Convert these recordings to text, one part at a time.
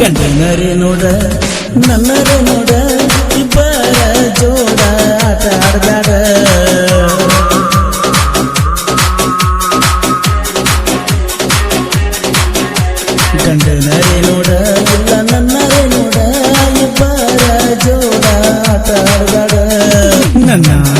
ಗಂಡನರೇ ನೋಡ, ನನ್ನರೆ ನೋಡ, ಇಬ್ಬರ ಜೋಡ ಆಟ ಆಡ್ಬ್ಯಾಡ ಗಂಡನರೆ ನೋಡ ಇಲ್ಲ ನನ್ನರೆ ನೋಡ, ಇಬ್ಬರ ಜೋಡ ಆಟ ನನ್ನ ನಿನ್ನ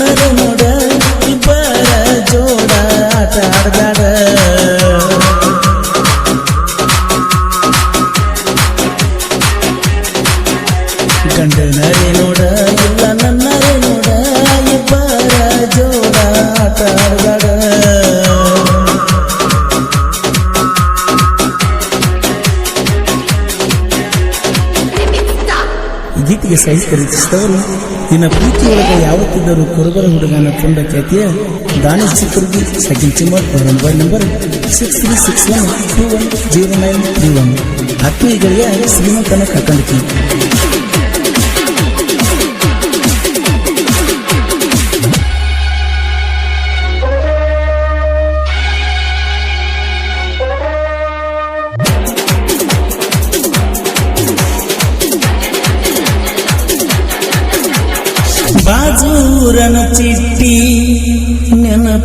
ನನ್ನರೇ ನೋಡ, ಇಬ್ಬರ ಜೋಡ ಆಟ ಆಡ್ದಾಡ ಗಂಡನರೇ ನೋಡ, ಇಲ್ಲ ನನ್ನರೇ ನೋಡ, ಇಬ್ಬರ ಜೋಡ ಆಟ ಆಡ್ದಾಡ ಗೀತೆಗೆ ಸಹಿತ ನಿನ್ನ ಪ್ರೀತಿಯೊಳಗೆ ಯಾವತ್ತಿದ್ದರೂ ಕುರುಬರ ಹುಡುಗನ ಕೊಂಡ ಖ್ಯಾತಿಯ Danesh ಚಿತ್ರದುರ್ಗಿ second ಚಿಮರ್ mobile number six three six one two one zero nine three one ಆತ್ಮೀಯಗಳಿಗೆ ಶ್ರೀಮಂತನ ಕಾಕಂಡಕಿ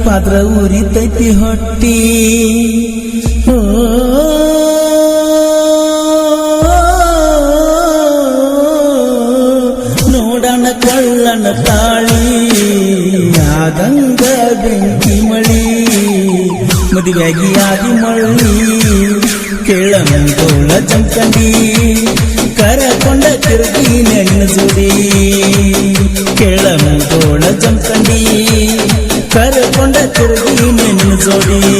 ನೆನಪಾದ್ರ ಉರಿತೈತಿ ಹೊಟ್ಟಿ. ನೋಡಣ ಕಳ್ಳನ ತಾಳಿ ಯಾದಂಗ ಬೆಂಕಿ ಮಳಿ. ಮದುವೆಯಾಗಿ ಆದಿ ಮಳ್ಳಿ ಕೇಳಮಂತೋಳ ಜಂಕಂಡಿ ಕರಕೊಂಡ ಕರಕೊಂಡ ತಿರುಗಿ ನೆನ್ನ ಜೋಡಿ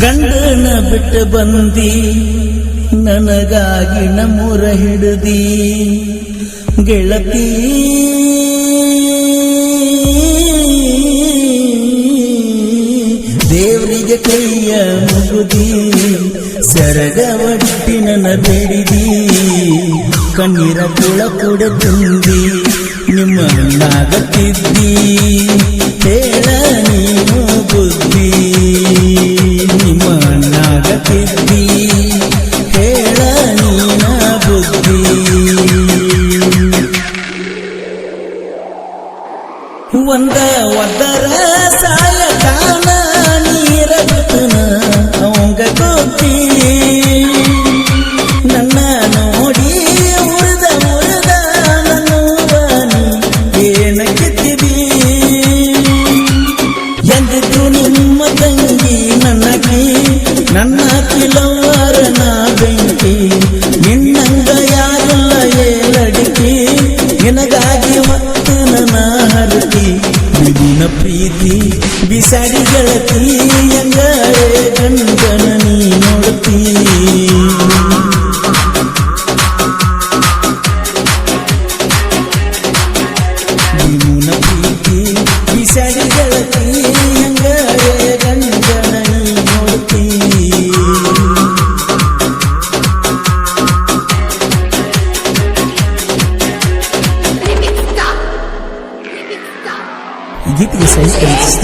ಗಂಡನ ಬಿಟ್ಟು ಬಂದಿ, ನನಗಾಗಿ ನಮ್ಮೂರ ಹಿಡಿದಿ. ಗೆಳತಿ, ದೇವರಿಗೆ ಕೈಯ ಮುಗುದಿ, ಸರಗ ಒಟ್ಟಿ ನನ್ನ ಬೇಡಿದಿ. ಕಣ್ಣೀರ ಕುಳ ಕೂಡ ತುಂಬಿ ನಿಮ್ಮ ಹೇಳ ನೀನು ಬುದ್ಧಿ.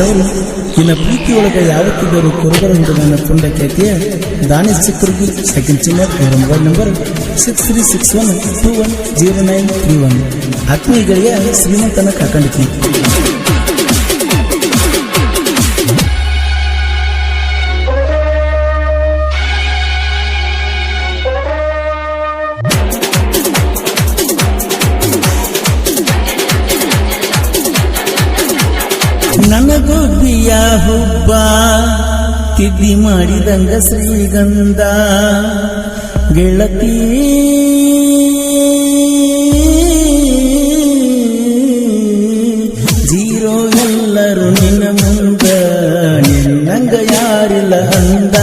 ಸಾಹಿತ್ಯ ನಿನ್ನ ಪ್ರೀತಿಯೊಳಗೆ ಯಾವತ್ತಿದ್ದರೂ ಕುರುಬರ ಹುಡುಗನ ತುಂಡ ಖ್ಯಾತಿಯ ದಾನಿ ಸಿಕ್ಕರಿಗೆ ಸೆಕೆಂಡ್ ಚಿನ್ನ ಅವರ mobile number six three six one two one zero nine three one ಆತ್ಮೀಯಗಳಿಗೆ ಶ್ರೀಮಂತನ ಕಾಕಂಡಿತಿ ನನಗುಬ್ಬಿಯ ಹುಬ್ಬ, ತಿದ್ದಿ ಮಾಡಿದಂಗ ಶ್ರೀಗಂಧ. ಗೆಳತಿ, ಜೀರೋ ಎಲ್ಲರೂ ನಿನ್ನ ಮುಂದ, ನಿನ್ನಂಗ ಯಾರಿಲ್ಲ ಅಂದ.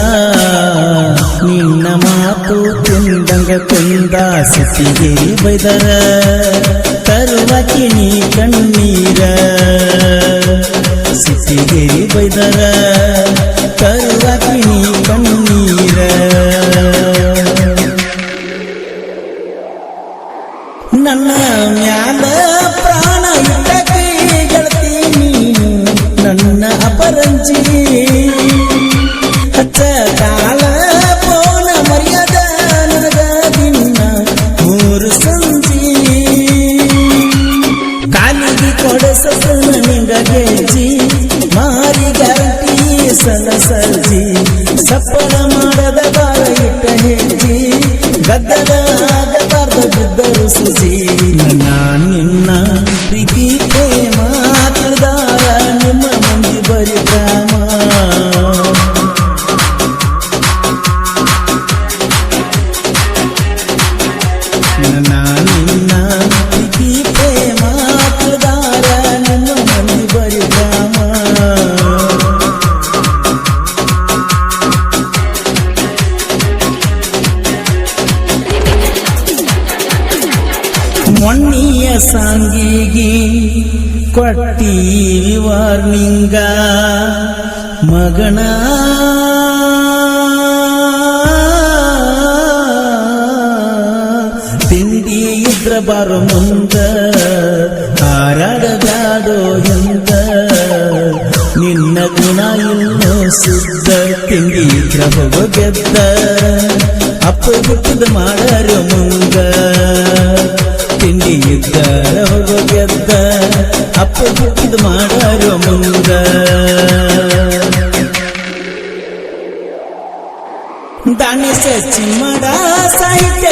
ನಿನ್ನ ಮಾತು ತಿಂದಂಗ ತಿಂದ ಸಿಟಿಗೆ ಬೈದರ. ತರುವ ಕಿಣಿ ಕಣ್ಣೀರ ಸಿಟಿಗೆ ಬೈದರ ತರುವಕಿ ನೀ ಕಣ್ಣೀರ. ನನ್ನ ಮ್ಯಾಲ ಪ್ರಾಣ ಇಟ್ಟಕ್ಕೆ ಗೆಳತಿ ನೀನು, ನನ್ನ ಅಪರಂಜಿ. ಹಚ್ಚ ಕಾಲ ಪೋನ ಮರ್ಯಾದ ನನಗ ದಿನ ಮೂರು ಸಂಜಿ. ಕಾಲಿಗೆ ಮೊನ್ನಿಯ ಸಾಂಗಿಗಿ ಕೊಟ್ಟೀವಿ ವಾರ್ನಿಂಗ. ಮಗಣ ತಿಂಡಿ ಇದ್ರ ಬಾರ ಮುಂದ, ಹಾರಾಡದಾಡೋ ಎಂದ. ನಿನ್ನ ಗುಣ ಇನ್ನೂ ಸುದ್ದ ತಿಂಡಿ ಇದ್ರ ಗೆದ್ದ. ಅಪ್ಪ ಬಿಟ್ಟದ ಮಾಡಾರ ಮುಂಗ ತಿಂಡಿ ಇದ್ದ ಹೋಗೋ ಗೆದ್ದ ಅಪ್ಪ ಹುಟ್ಟಿದ ಮಾಡಾರ ಮುಂದ. ದಾನಿ ಸಚ್ಚಿ ಮಾಡ ಸಾಹಿತ್ಯ